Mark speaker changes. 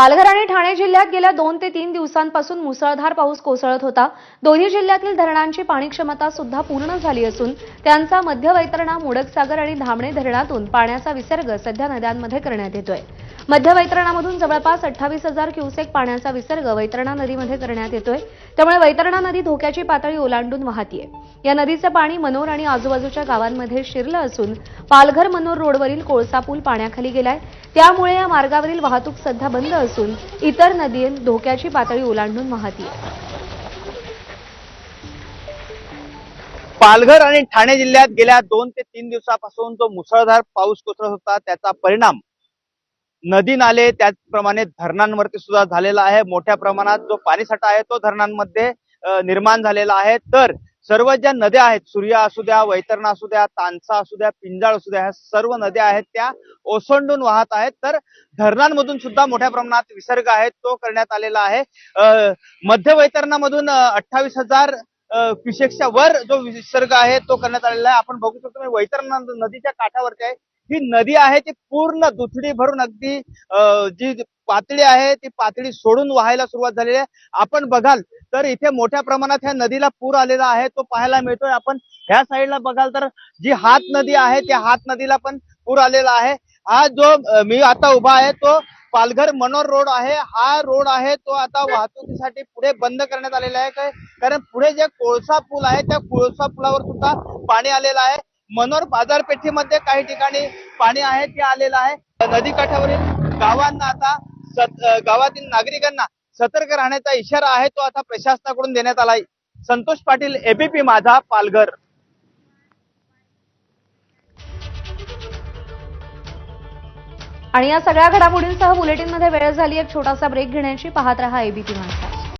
Speaker 1: पालघर आणि ठाणे जिल्ह्यात गेल्या दोन ते तीन दिवसांपासून मुसळधार पाऊस कोसळत होता. दोन्ही जिल्ह्यातील धरणांची पाणी क्षमता सुद्धा पूर्ण झाली असून त्यांचा मध्य वैतरणा मोडकसागर आणि धामणे धरणातून पाण्याचा विसर्ग सध्या नद्यांमध्ये करण्यात येतोय. मध्य वैतरणामधून जवळपास अठ्ठावीस हजार क्युसेक पाण्याचा विसर्ग वैतरणा नदीमध्ये करण्यात येतोय. त्यामुळे वैतरणा नदी धोक्याची पातळी ओलांडून वाहतीये. या नदीचं पाणी मनोर आणि आजूबाजूच्या गावांमध्ये शिरलं असून पालघर मनोर रोडवरील कोळसा पूल पाण्याखाली गेलाय. त्यामुळे या मार्गावरील वाहतूक सध्या बंद असून इतर नदी धोक्याची पातळी ओलांडून वाहतीये.
Speaker 2: पालघर आणि ठाणे जिल्ह्यात गेल्या दोन ते तीन दिवसापासून जो मुसळधार पाऊस कोसळत होता त्याचा परिणाम नदी नाले त्याचप्रमाणे धरणांवरती सुद्धा झालेला आहे. मोठ्या प्रमाणात जो पाणीसाठा आहे तो धरणांमध्ये निर्माण झालेला आहे. तर सर्व ज्या नद्या आहेत सूर्या असू द्या वैतरणा असू द्या तानसा असू द्या पिंजाळ असू द्या ह्या सर्व नद्या आहेत त्या ओसंडून वाहत आहेत. तर धरणांमधून सुद्धा मोठ्या प्रमाणात विसर्ग आहे तो करण्यात आलेला आहे. मध्य वैतरणामधून अठ्ठावीस हजार क्युसेक्सच्या वर जो विसर्ग आहे तो करण्यात आलेला आहे. आपण बघू शकतो म्हणजे वैतरणा नदीच्या काठावरती आहे. ही नदी आहे ती पूर्ण दुथडी भरून अगदी अ, जी पातळी आहे ती पातळी सोडून वाहायला सुरुवात झालेली आहे. आपण बघाल तर इथे मोठ्या प्रमाणात ह्या नदीला पूर आलेला आहे तो पाहायला मिळतोय. आपण ह्या साईडला बघाल तर जी हात नदी आहे त्या हात नदीला पण पूर आलेला आहे. हा जो मी आता उभा आहे तो पालघर मनोर रोड आहे. हा रोड आहे तो आता वाहतुकीसाठी पुढे बंद करण्यात आलेला आहे. कारण पुढे जे कोळसा पूल आहे त्या कोळसा पुलावर सुद्धा पाणी आलेलं आहे. मनोर बाजारपेठेमध्ये काही ठिकाणी पाणी आहे ते आलेलं आहे. नदीकाठावरील गावांना आता सत- गावातील नागरिकांना सतर्क राहण्याचा इशारा आहे तो आता प्रशासनाकडून देण्यात आलाय संतोष पाटील एबीपी माझा पालघर.
Speaker 1: आणि या सगळ्या घडामोडींसह बुलेटिनमध्ये वेळ झाली एक छोटासा ब्रेक घेण्याची पाहत रहा एबीपी माझा